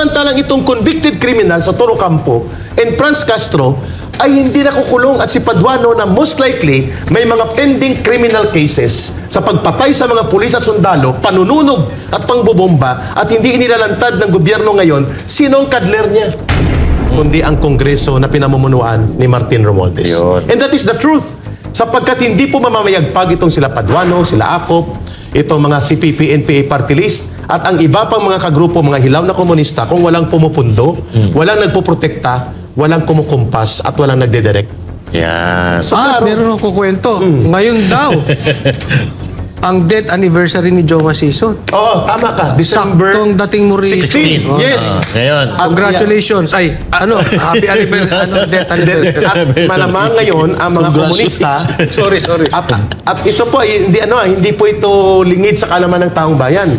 Samantalang itong convicted criminal sa Toro Campo and Franz Castro ay hindi nakukulong at si Paduano na most likely may mga pending criminal cases sa pagpatay sa mga pulis at sundalo, panununog at pangbobomba at hindi inilalantad ng gobyerno ngayon sino ang kadler niya kundi ang kongreso na pinamumunuan ni Martin Romualdez. Yun. And that is the truth. Sapagkat hindi po mamamayagpag itong sila Paduano, sila Akop, itong mga CPP, NPA party list, at ang iba pang mga kagrupo, mga hilaw na komunista, kung walang pumupundo, walang nagpoprotekta, walang kumukumpas, at walang nagdedirect. Yan. So, ah, meron akong kukwento. Hmm. Ngayon daw, ang death anniversary ni Joe Masison. Oo, tama ka. December Saktong dating mo rito. 16. Oh. Yes. Ah, ngayon. At- Congratulations. Ay, ano, happy anniversary, ano, death anniversary. At malamang ngayon ang mga komunista sorry, sorry. at, at ito po ay hindi ano ah, hindi po ito lingid sa kalaman ng taong bayan.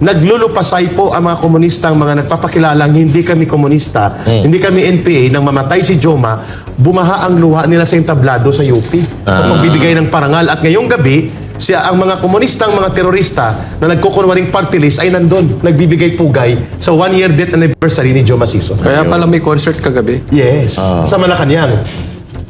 Naglulupasay po ang mga komunista ang mga nagpapakilalang hindi kami komunista, hindi kami NPA nang mamatay si Joma, bumaha ang luha nila sa entablado sa UP. Sa pagbibigay ng parangal at ngayong gabi siya ang mga komunistang mga terorista na nagkukunwaring party list ay nandun, nagbibigay pugay sa one year death anniversary ni Joma Sison. Kaya pala may concert kagabi. Yes, sa Malacanang.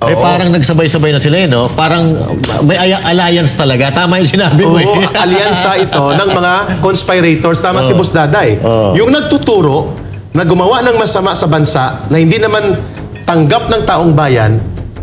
Eh parang nagsabay-sabay na sila eh, no? Parang may aya- alliance talaga. Tama yung sinabi mo Oo, eh. alyansa ito ng mga conspirators. Tama si Boss Daday. Yung nagtuturo na gumawa ng masama sa bansa na hindi naman tanggap ng taong bayan,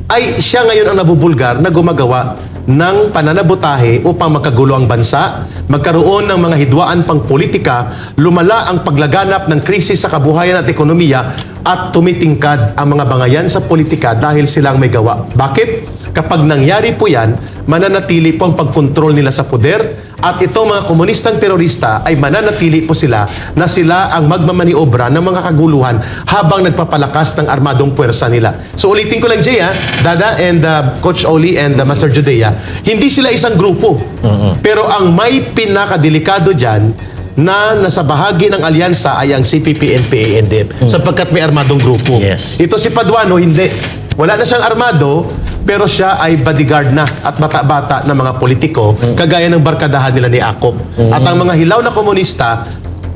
ay siya ngayon ang nabubulgar na gumagawa ng pananabutahe upang makagulo ang bansa, magkaroon ng mga hidwaan pang politika, lumala ang paglaganap ng krisis sa kabuhayan at ekonomiya at tumitingkad ang mga bangayan sa politika dahil silang may gawa. Bakit? Kapag nangyari po yan, mananatili po ang pagkontrol nila sa poder at itong mga komunistang terorista ay mananatili po sila na sila ang magmamaniobra ng mga kaguluhan habang nagpapalakas ng armadong puwersa nila. So ulitin ko lang Jay ha, Dada and uh, Coach Oli and uh, Master Judea, hindi sila isang grupo. Pero ang may pinakadelikado dyan na nasa bahagi ng alyansa ay ang CPP, NPA, NDF sapagkat may armadong grupo. Yes. Ito si Paduano, hindi. Wala na siyang armado, pero siya ay bodyguard na at bata-bata na mga politiko, kagaya ng barkadahan nila ni Akop. At ang mga hilaw na komunista,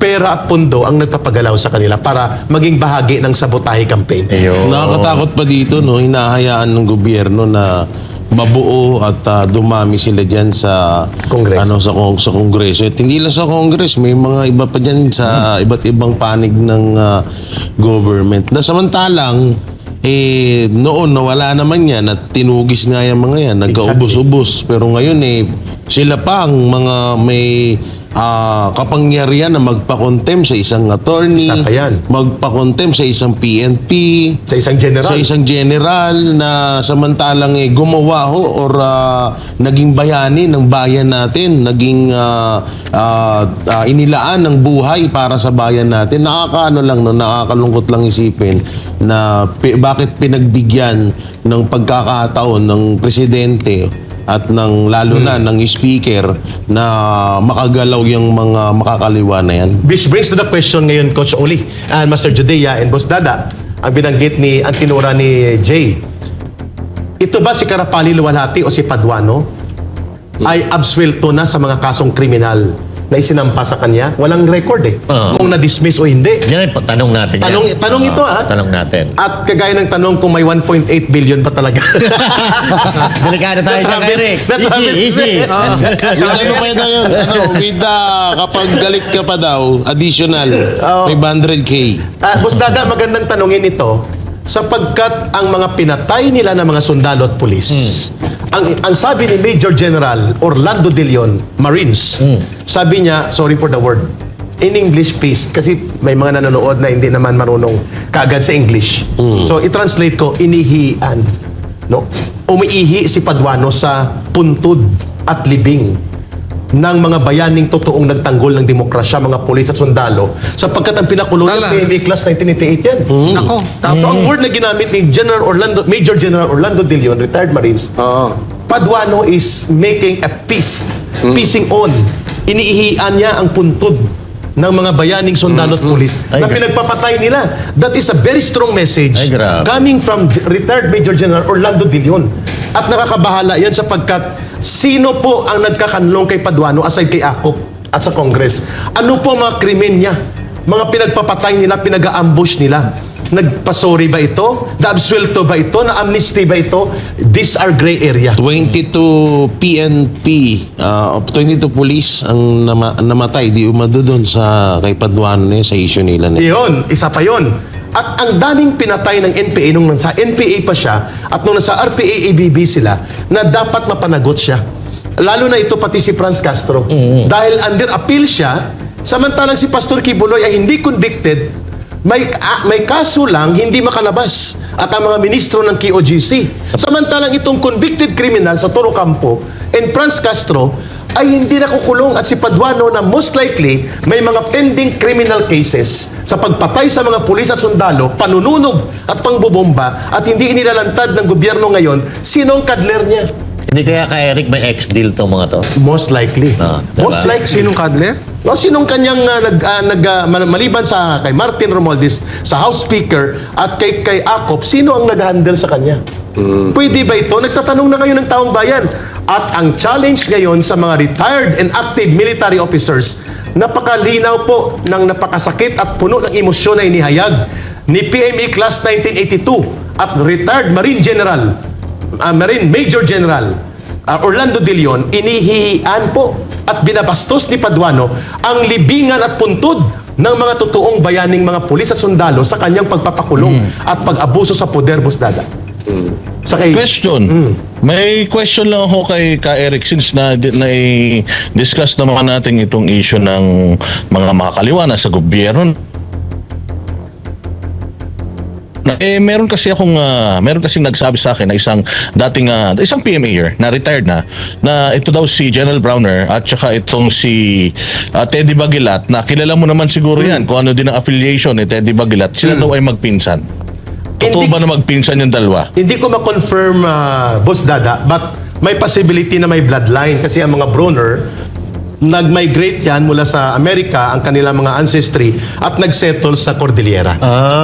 pera at pundo ang nagpapagalaw sa kanila para maging bahagi ng sabotahe campaign. Ayun. Nakakatakot pa dito, no? Hinahayaan ng gobyerno na mabuo at ah, dumami sila diyan sa Kongreso. ano sa kong sa kongreso. At hindi lang sa kongres, may mga iba pa diyan sa iba't ibang panig ng ah, government. Na samantalang eh noon nawala naman yan at tinugis nga yung mga yan, nagkaubos-ubos. Pero ngayon eh sila pa ang mga may ah, kapangyarihan na magpa-contempt sa isang attorney, Isa pa yan. magpa-contempt sa isang PNP, Sa isang general. sa isang general na samantalang eh, gumawa ho or ah, naging bayani ng bayan natin, naging ah, ah, ah, inilaan ng buhay para sa bayan natin. Nakakaano lang, no, nakakalungkot lang isipin na pi- bakit pinagbigyan ng pagkakataon ng presidente at ng lalo na ng speaker na makagalaw yung mga makakaliwa na yan. Which brings to the question ngayon, Coach Oli and Master Judea and Boss Dada, ang binanggit ni, ang tinura ni Jay. Ito ba si Karapali Luwalhati o si Paduano ay absuelto na sa mga kasong kriminal na isinampa sa kanya? Walang record eh. Oo. Kung na-dismiss o hindi. Yan ay tanong natin. Tanong- yan. tanong ito, ah. Tanong natin. At kagaya ng tanong kung may 1.8 billion ba talaga? Delikado tayo dyan, Eric. Easy, na-travel easy. siya. Ah. Yung ano pa ito yun? Ano, with the, kapag galit ka pa daw, additional, Oo. 500k. Ah, Boss Dada, magandang tanongin ito sapagkat ang mga pinatay nila ng mga sundalo at pulis, ang, ang sabi ni Major General Orlando De Leon, Marines, sabi niya, sorry for the word, in English please, kasi may mga nanonood na hindi naman marunong kaagad sa English. So, i-translate ko, inihian. No? Umiihi si Paduano sa puntod at libing ng mga bayaning totoong nagtanggol ng demokrasya, mga pulis at sundalo, sapagkat ang pinakulong Tala. ng PMA Class 1988 yan. Nako, So ang word na ginamit ni General Orlando, Major General Orlando De Leon, retired Marines, Oo. Paduano is making a feast, feasting on. Iniihian niya ang puntod ng mga bayaning sundalo at pulis Ay, na gra- pinagpapatay nila. That is a very strong message Ay, grabe. coming from retired Major General Orlando De Leon. At nakakabahala yan sapagkat sino po ang nagkakanlong kay Paduano aside kay Akop at sa Congress? Ano po mga krimen niya mga pinagpapatay nila, pinag-ambush nila. Nagpasorry ba ito? Na-absuelto ba ito? Na-amnesty ba ito? These are gray area. 22 PNP, uh, 22 police ang nama- namatay di umado doon sa kay Paduano yun, sa issue nila. Iyon, isa pa yon. At ang daming pinatay ng NPA nung nasa NPA pa siya at nung nasa RPA ABB sila na dapat mapanagot siya. Lalo na ito pati si Franz Castro. Dahil under appeal siya, samantalang si Pastor Kibuloy ay hindi convicted, may, ah, may kaso lang, hindi makalabas. At ang mga ministro ng KOGC. Samantalang itong convicted criminal sa Toro Campo and Franz Castro ay hindi nakukulong at si Paduano na most likely may mga pending criminal cases sa pagpatay sa mga pulis at sundalo, panununog at pangbobomba at hindi inilalantad ng gobyerno ngayon, sino ang kadler niya? Hindi kaya kay Eric may ex-deal tong mga to? Most likely. Ah, diba? Most likely. Sinong Kadler? O sinong kanyang ah, nag, ah, nag mal- maliban sa kay Martin Romualdez, sa House Speaker at kay kay Acop, sino ang nag-handle sa kanya? Pwede ba ito? Nagtatanong na ngayon ng taong bayan. At ang challenge ngayon sa mga retired and active military officers, napakalinaw po ng napakasakit at puno ng emosyon na inihayag ni PME Class 1982 at retired Marine General, ah, Marine Major General ah, Orlando De Leon, inihihian po at binabastos ni Paduano ang libingan at puntod ng mga totoong bayaning mga pulis at sundalo sa kanyang pagpapakulong at pag-abuso sa poder, Busdada. Sa kay... Question. May question lang ako kay Ka Eric since na, na discuss naman natin itong issue ng mga makakaliwa na sa gobyerno. Na- Eh meron kasi akong ah, meron kasi nagsabi sa akin na isang dating ah, isang PMAer na retired na na ito daw si General Browner at saka itong si ah, Teddy Bagilat na kilala mo naman siguro yan kung ano din ang affiliation ni Teddy Bagilat sila daw ay magpinsan. Totoo Hindi- ba na magpinsan yung dalawa? Hindi ko ma-confirm, ah, Boss Dada, but may possibility na may bloodline kasi ang mga Brunner, nag-migrate yan mula sa Amerika, ang kanilang mga ancestry, at nag-settle sa Cordillera.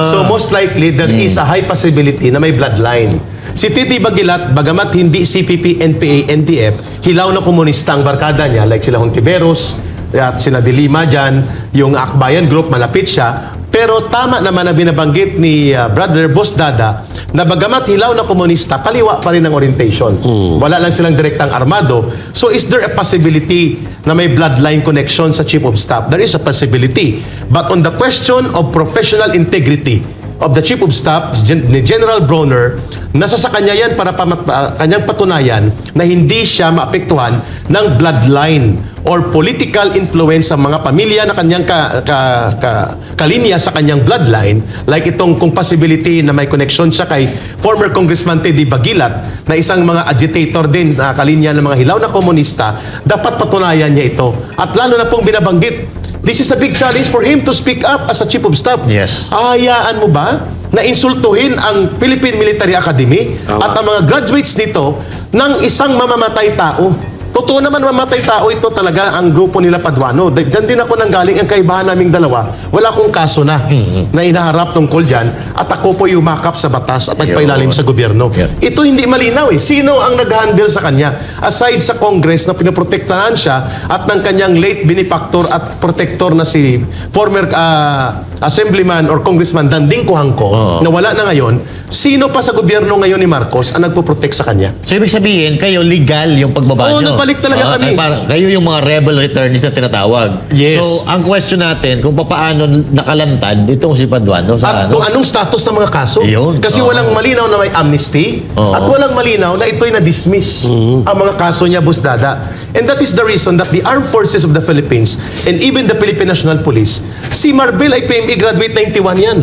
So most likely, there is a high possibility na may bloodline. Si Titi Bagilat, bagamat hindi CPP, NPA, NDF, hilaw na komunista ang barkada niya, like sila Hontiveros, at sina Dilima dyan, yung Akbayan Group, malapit siya. Pero tama naman na binabanggit ni uh, Brother Boss Dada na bagamat hilaw na komunista, kaliwa pa rin ang orientation. Wala lang silang direktang armado. So is there a possibility na may bloodline connection sa Chief of Staff? There is a possibility. But on the question of professional integrity of the Chief of Staff, ni General Bronner, nasa sa kanya yan para pamat- ah, kanyang patunayan na hindi siya maapektuhan ng bloodline or political influence sa mga pamilya na kanyang ka, ka, ka, kalinya sa kanyang bloodline like itong kung possibility na may connection siya kay former Congressman Teddy Bagilat na isang mga agitator din na kalinya ng mga hilaw na komunista dapat patunayan niya ito. At lalo na pong binabanggit This is a big challenge for him to speak up as a chief of staff. Yes. Ahayaan mo ba na insultuhin ang Philippine Military Academy at ang mga graduates nito ng isang mamamatay tao? Totoo naman mamatay tao ito talaga ang grupo nila Paduano. Diyan din ako nanggaling ang kaibahan naming dalawa. Wala akong kaso na na inaharap tungkol dyan at ako po yumakap sa batas at nagpailalim sa gobyerno. Yeah. Ito hindi malinaw eh. Sino ang nag-handle sa kanya? Aside sa Congress na pinoprotektahan siya at ng kanyang late benefactor at protector na si former ah, Assemblyman or Congressman Danding Kuhangko Oo. na wala na ngayon, sino pa sa gobyerno ngayon ni Marcos ang nagpo-protect sa kanya? So, ibig sabihin, kayo legal yung pagbaba Oo, nyo. nagbalik talaga Oo, kami. parang kayo yung mga rebel returnees na tinatawag. Yes. So, ang question natin, kung paano nakalantad itong si Paduano sa At ano? kung anong status ng mga kaso. Yun. Kasi Oo. walang malinaw na may amnesty Oo. at walang malinaw na ito'y na-dismiss ang mga kaso niya, Busdada. And that is the reason that the Armed Forces of the Philippines and even the Philippine National Police, si Marbil ay PME graduate 91 yan.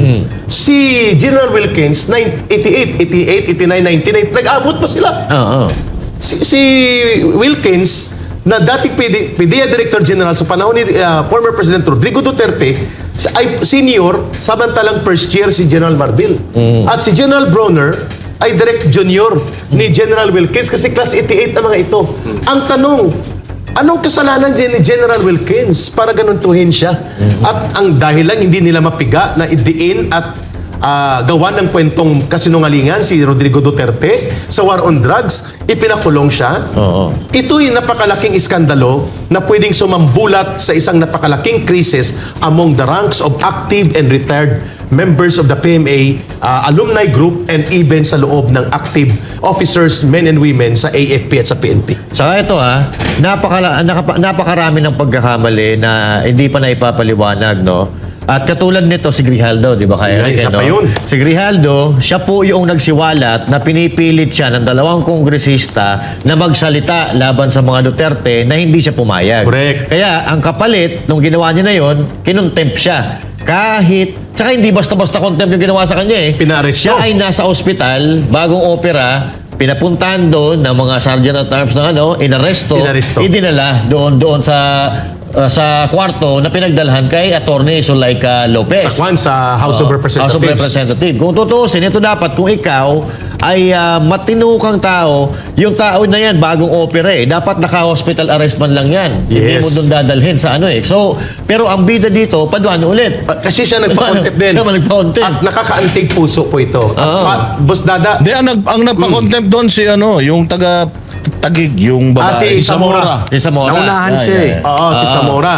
Si General Wilkins, 9- 88, 88, 89, 99, nag-abot pa sila. Oo. Si, si Wilkins, na dating PD, PDEA Director General sa panahon ni uh, former President Rodrigo Duterte, si- ay senior, samantalang first year si General Marbil. At si General Bronner ay direct junior ni General Wilkins kasi class 88 ang mga ito. Ang tanong, anong kasalanan din ni General Wilkins para ganuntuhin siya? At ang dahilan hindi nila mapiga na idiin at ah, gawa ng kwentong kasinungalingan si Rodrigo Duterte sa war on drugs, ipinakulong siya. Oo. Ito'y napakalaking iskandalo na pwedeng sumambulat sa isang napakalaking krisis among the ranks of active and retired members of the PMA uh, alumni group and even sa loob ng active officers, men and women sa AFP at sa PNP. Saka ito ha, napakala, nakapa, napakarami ng pagkakamali na hindi pa naipapaliwanag, no? At katulad nito si Grijaldo, di ba kaya? Isa pa yun. Si Grijaldo, siya po yung nagsiwalat na pinipilit siya ng dalawang kongresista na magsalita laban sa mga Duterte na hindi siya pumayag. Correct. Kaya ang kapalit, nung ginawa niya na yon, kinontempt siya. Kahit, tsaka hindi basta-basta contempt yung ginawa sa kanya eh. Pinaaresto. Siya ay nasa ospital, bagong opera, pinapuntahan doon ng mga sergeant at arms ng ano, inaresto, Inaresto. idinala doon doon sa uh, sa kwarto na pinagdalhan kay Attorney Zulaika Lopez. Sa Kwan, sa House of Oo, Representatives. House of Representatives. Kung tutuusin, ito dapat kung ikaw ay ah, matino kang tao, yung tao na yan, bagong opera eh, dapat naka-hospital arrest man lang yan. Hindi Yes. mo doon dadalhin sa ano eh. So, pero ang bida dito, paduan ulit. Ah, Kasi siya nagpa-contempt din. Siya nagpa-contempt. At nakakaantig puso po ito. At pa- Boss Dada, Di, ang, nag, ang nagpa-contempt doon si ano, yung taga Tagig, yung ah, babae. si Zamora. Yung sa Mona. Naunahan Ah, siya eh. yeah. Oo, si Zamora.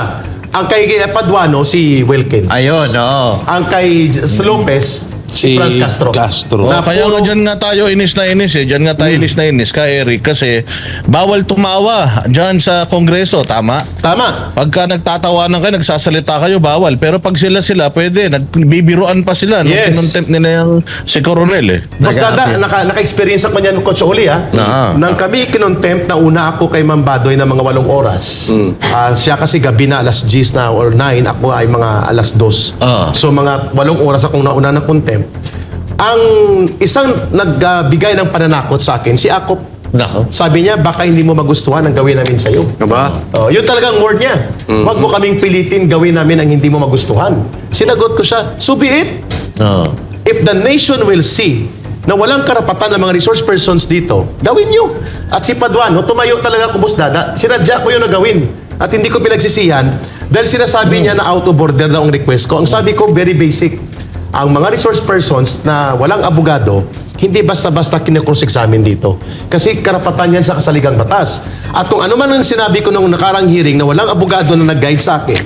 Ang kay Paduano, si Wilkins. Ayun, oo. Ang kay Lopez, si, Si Franz Castro. Castro. Oh, Na kaya puro- nga dyan nga tayo inis na inis eh. Dyan nga tayo inis na inis ka Eric kasi bawal tumawa dyan sa kongreso, tama? Tama. Pagka nagtatawanan kayo, nagsasalita kayo, bawal. Pero pag sila sila, pwede. Nagbibiruan pa sila. Nung Yes. kinontempt nila yung si Coronel eh. Boss Dada, naka, naka-experience ako niyan, Coach Oli, ha? Ah. Nang kami kinontempt na una ako kay Ma'am Badoy na mga walong oras. Ah, siya kasi gabi na alas 10 na or 9, ako ay mga alas 2. Ah. So mga walong oras akong nauna ng contempt. Ang isang nagbigay ng pananakot sa akin, si Akop. Nako. Sabi niya, baka hindi mo magustuhan ang gawin namin sa'yo. Aba? Oh, yun talagang word niya. Huwag mo kaming pilitin gawin namin ang hindi mo magustuhan. Sinagot ko siya, so be it. Oo. If the nation will see na walang karapatan ng mga resource persons dito, gawin nyo. At si Paduano, tumayo talaga ko, Boss Dada. Sinadya ko yun na gawin. At hindi ko pinagsisihan dahil sinasabi niya na out of order na ang request ko. Ang sabi ko, very basic. Ang mga resource persons na walang abogado, hindi basta-basta kine-cross-examine dito. Kasi karapatan yan sa kasaligang batas. At kung ano man ang sinabi ko nung nakarang hearing na walang abogado na nag-guide sa akin,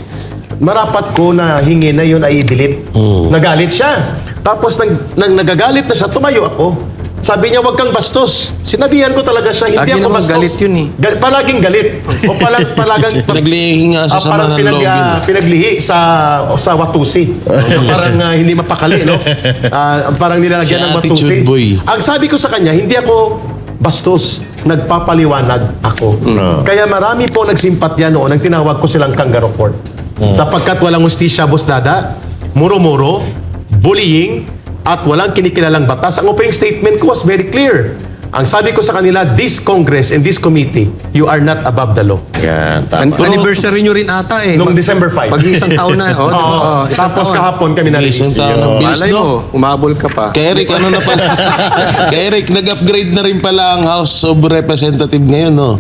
marapat ko na hingi na yun ay i-delete. Nagalit siya. Tapos nag, nang nagagalit na siya, tumayo ako. Sabi niya, wag kang bastos. Sinabihan ko talaga siya, hindi Lagi ako naman bastos. galit yun eh. Gal- palaging galit. O palag, palagang... Naglihi nga sa Ah, sama parang ng pinag, loob yun. ah, pinaglihi sa sa Watusi. parang ah, hindi mapakali, no? Ah, parang nilalagyan Si ng Attitude Watusi. Boy. Ang sabi ko sa kanya, hindi ako bastos. Nagpapaliwanag ako. Kaya marami po nagsimpatya noon nang tinawag ko silang kangaroo court. Sapagkat walang ustisya, boss dada, muro-muro, bullying, at walang kinikilalang batas. Ang opening statement ko was very clear. Ang sabi ko sa kanila, this Congress and this committee, you are not above the law. Yan, An- tama. anniversary nyo rin ata eh. Noong Mag- December 5. Mag-isang taon na. Oh, Oo. oh, isang Tapos taon. kahapon kami na-release. Isang taon ng bilis, Malay no? mo, umabol ka pa. Kay Eric, ano na pala? Kay Eric, nag-upgrade na rin pala ang House of Representative ngayon, no?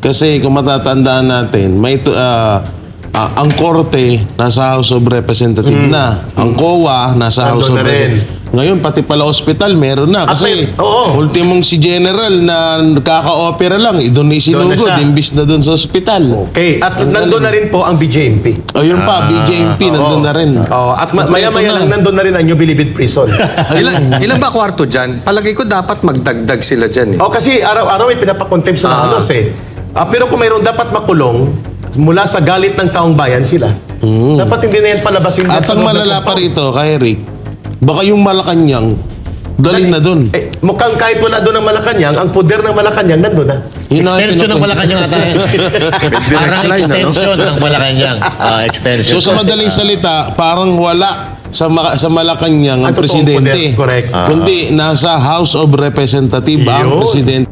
Kasi kung matatandaan natin, may tu- ah, ah, ang korte nasa House of Representative na. Ang COA nasa House of na rin. Representative. Ngayon, pati pala hospital, meron na. At Kasi oo. ultimong si General na kaka-opera lang, eh, doon Doon na na isinugod, siya. imbis na doon sa hospital. Okay, at Ang nandun galing. na rin po ang BJMP. O yun pa, BJMP, nandun na rin. Oh, at ma- maya-maya na. lang nandun na rin ang New Bilibid Prison. ilan, ilan ba kwarto dyan? Palagay ko dapat magdagdag sila dyan eh. oh, kasi araw-araw may pinapakontempt sa mga Ah. halos eh. Ah, pero kung mayroon dapat makulong, mula sa galit ng taong bayan sila. Dapat hindi na yan palabasin dyan At sa ang loob ng malala pa rito, kay Eric, baka yung Malacanang, dalhin na doon. Eh, mukhang kahit wala doon ang Malacanang, ang poder ng Malacanang nandun na. Yun ang Extension ng pinaka- Malacanang ata. yan. Parang line, ano? extension ng Malacanang. Ah, extension. So sa madaling salita, parang wala sa Ma- sa Malacanang ang Ang totoong presidente. poder, correct. Kundi nasa House of Representative ang Yun. presidente.